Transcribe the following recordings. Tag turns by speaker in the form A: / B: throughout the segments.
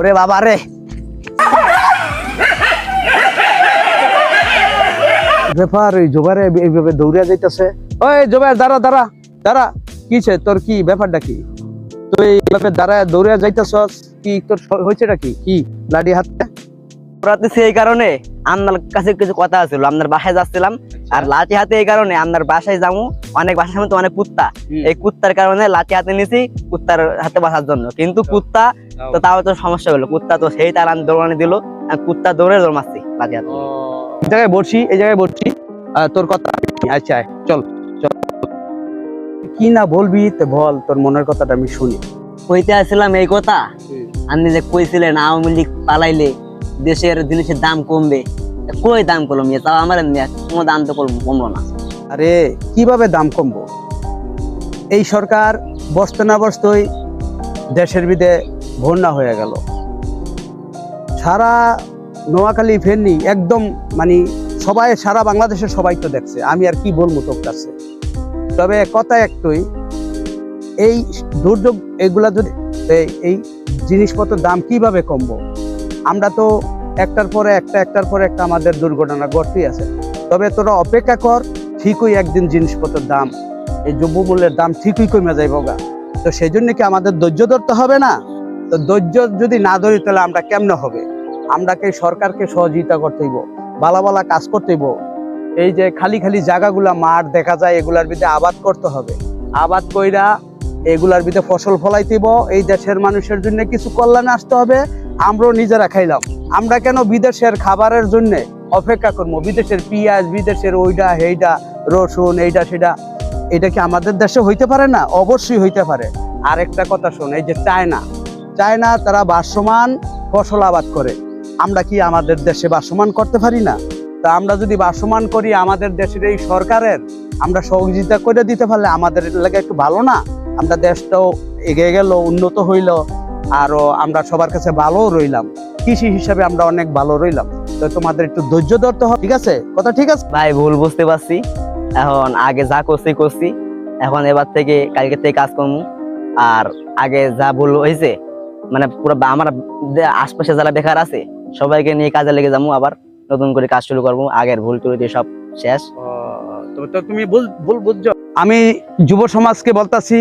A: ওরে বাবা রে। ব্যাপার ওই জোবারে এইভাবে দৌড়িয়া যাইতেছে। ওই জোবার, দাঁড়া দাঁড়া দাঁড়া। কিছে তোর কি ব্যাপারটা কি? তুই এইভাবে দাঁড়ায় দৌড়িয়া যাইতেছস? কি তোর হয়েছেটা কি? কি? লাডি হাতে
B: পড়াতেছি এই কারণে আপনার কাছে কিছু কথা ছিল আপনার বাসায় যাচ্ছিলাম আর লাঠি হাতে এই কারণে আপনার বাসায় যাব অনেক বাসার সামনে তো অনেক কুত্তা। এই কুত্তার কারণে লাঠি হাতে নিছি কুত্তার হাতে বাসার জন্য। কিন্তু কুত্তা তো তাও তো সমস্যা হলো কুত্তা তো সেই তার আমি দৌড়ানি দিল কুত্তা দৌড়ে দৌড় মারছি লাঠি হাতে।
A: এই জায়গায় বসি এই জায়গায় বসি তোর কথা আচ্ছা চল চল। কি না বলবি তো বল তোর মনের কথাটা আমি শুনি।
B: কইতে আসছিলাম এই কথা? আপনি যে কইছিলেন আওয়ামী লীগ পালাইলে দেশের জিনিসের দাম কমবে। কই দাম কমবে তাও আমার কোনো দাম তো কম- কমলো না।
A: আরে, কীভাবে দাম কমবো? এই সরকার বসতে না বসতেই দেশের বিদে বন্যা হয়ে গেল। সারা নোয়াখালী ফেরনি একদম মানে সবাই, সারা বাংলাদেশের সবাই তো দেখছে। আমি আর কি বলব তোর কাছে? তবে কথা একটুই, এই দুর্যোগ, এগুলা যদি এই- জিনিসপত্রের দাম কীভাবে কমবো? আমরা তো একটার পরে একটা, একটার পরে একটা আমাদের দুর্ঘটনা ঘটতেই আছে। তবে তোরা অপেক্ষা কর, ঠিকই একদিন জিনিসপত্রের দাম, এই দ্রব্যমূল্যের দাম ঠিকই কমে যাইব গা। তো সেই জন্য কি আমাদের ধৈর্য ধরতে হবে না? তো ধৈর্য যদি না ধরি তাহলে আমরা কেমনে হবে? আমরাকে সরকারকে সহযোগিতা করতে হইব, বালা বালা কাজ করতে হইব। এই যে খালি খালি জায়গাগুলা মাঠ দেখা যায়, এগুলার ভিতরে আবাদ করতে হবে। আবাদ কইরা এগুলার ভিতরে ফসল ফলাইতেইব এই দেশের মানুষের জন্য কিছু কল্যাণ আসতে হবে। আমরাও নিজেরা খাইলাম। আমরা কেন বিদেশের খাবারের জন্য অপেক্ষা করব? বিদেশের পিঁয়াজ, বিদেশের ওইটা হেইটা রসুন এইটা সেটা এটা কি আমাদের দেশে হইতে পারে না? অবশ্যই হইতে পারে। আরেকটা কথা শোন, এই যে চায়না। চায়না তারা বাসমান ফসল আবাদ করে। আমরা কি আমাদের দেশে বাসমান করতে পারি না? তা আমরা যদি বাসমান করি আমাদের দেশের এই সরকারের, আমরা সহযোগিতা করে দিতে পারলে আমাদের এলাকা একটু ভালো না? আমরা দেশটাও এগিয়ে গেল, উন্নত হইল। আরও আমরা সবার কাছে ভালো রইলাম। কৃষি হিসাবে আমরা অনেক ভালো রইলাম। তো তোমাদের একটু ধৈর্য ধরতে হবে ঠিক আছে? কথা ঠিক আছে?
B: ভাই ভুল বুঝতে পারছি। এখন আগে যা করছি করছি। এখন এবার থেকে কালকে থেকে কাজ করব। আর আগে যা ভুল হয়েছে মানে পুরো আমার আশপাশে যারা বেকার আছে সবাইকে নিয়ে কাজে লেগে যাব আবার। নতুন করে কাজ শুরু করব। আগের ভুল টুল সব শেষ।
A: তুমি ভুল বুঝছ। আমি যুব সমাজকে বলতাছি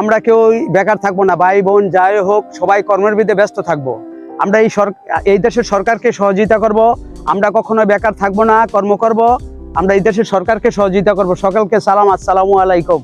A: আমরা কেউ বেকার থাকব না, ভাই বোন, যাই হোক, সবাই কর্মের বিধে ব্যস্ত থাকব। আমরা এই সরকার এই দেশের সরকারকে সহযোগিতা করব। আমরা কখনো বেকার থাকব না, কর্ম করব। আমরা এই দেশের সরকারকে সহযোগিতা করব। সকলকে সালাম, আসসালামু আলাইকুম।